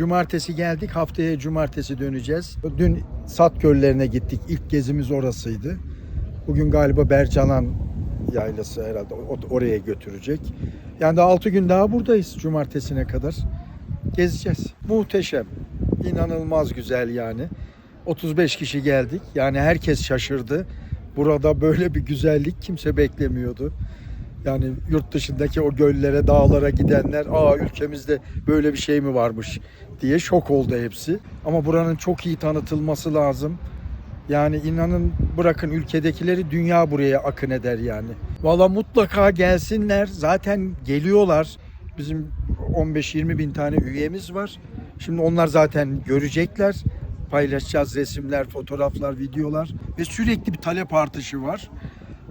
Cumartesi geldik. Haftaya cumartesi döneceğiz. Dün Sat Göllerine gittik. İlk gezimiz orasıydı. Bugün galiba Bercalan yaylası herhalde oraya götürecek. Yani daha 6 gün daha buradayız cumartesine kadar. Gezeceğiz. Muhteşem. İnanılmaz güzel yani. 35 kişi geldik. Yani herkes şaşırdı. Burada böyle bir güzellik kimse beklemiyordu. Yani yurt dışındaki o göllere, dağlara gidenler, aa ülkemizde böyle bir şey mi varmış diye şok oldu hepsi. Ama buranın çok iyi tanıtılması lazım. Yani inanın bırakın ülkedekileri dünya buraya akın eder yani. Valla mutlaka gelsinler. Zaten geliyorlar. Bizim 15-20 bin tane üyemiz var. Şimdi onlar zaten görecekler. Paylaşacağız resimler, fotoğraflar, videolar ve sürekli bir talep artışı var.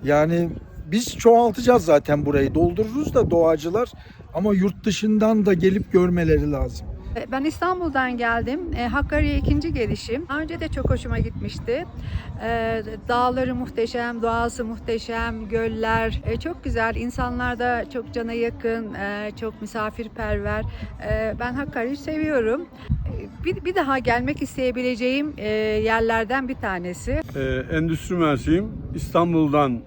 Yani biz çoğaltacağız zaten burayı. Doldururuz da doğacılar ama yurt dışından da gelip görmeleri lazım. E, Ben İstanbul'dan geldim. E, Hakkari'ye ikinci gelişim. Daha önce de çok hoşuma gitmişti. E, dağları muhteşem, doğası muhteşem, göller çok güzel. İnsanlar da çok cana yakın, çok misafirperver. Ben Hakkari'yi seviyorum. Bir, bir daha gelmek isteyebileceğim yerlerden bir tanesi. Endüstri mühendisiyim. İstanbul'dan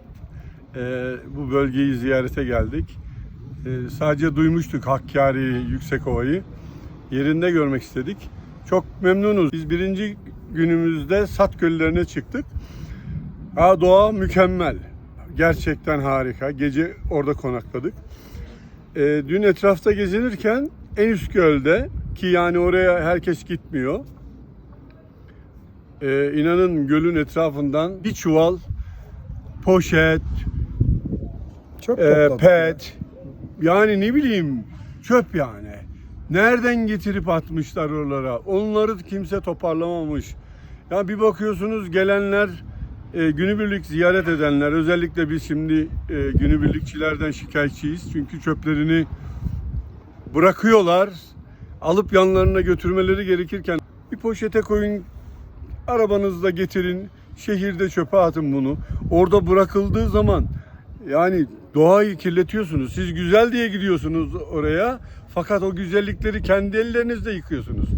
e, bu bölgeyi ziyarete geldik. E, sadece duymuştuk Hakkari, Yüksekova'yı. Yerinde görmek istedik. Çok memnunuz. Biz birinci günümüzde Sat Göllerine çıktık. Aa, doğa mükemmel. Gerçekten harika. Gece orada konakladık. E, dün etrafta gezinirken en üst gölde ki yani oraya herkes gitmiyor. Ee, inanın gölün etrafından bir çuval poşet, Çok e, topladık. pet yani ne bileyim çöp yani. Nereden getirip atmışlar oralara? Onları kimse toparlamamış. Ya bir bakıyorsunuz gelenler e, günübirlik ziyaret edenler özellikle biz şimdi e, günübirlikçilerden şikayetçiyiz. Çünkü çöplerini bırakıyorlar. Alıp yanlarına götürmeleri gerekirken bir poşete koyun arabanızda getirin, şehirde çöpe atın bunu. Orada bırakıldığı zaman yani doğayı kirletiyorsunuz. Siz güzel diye gidiyorsunuz oraya fakat o güzellikleri kendi ellerinizle yıkıyorsunuz.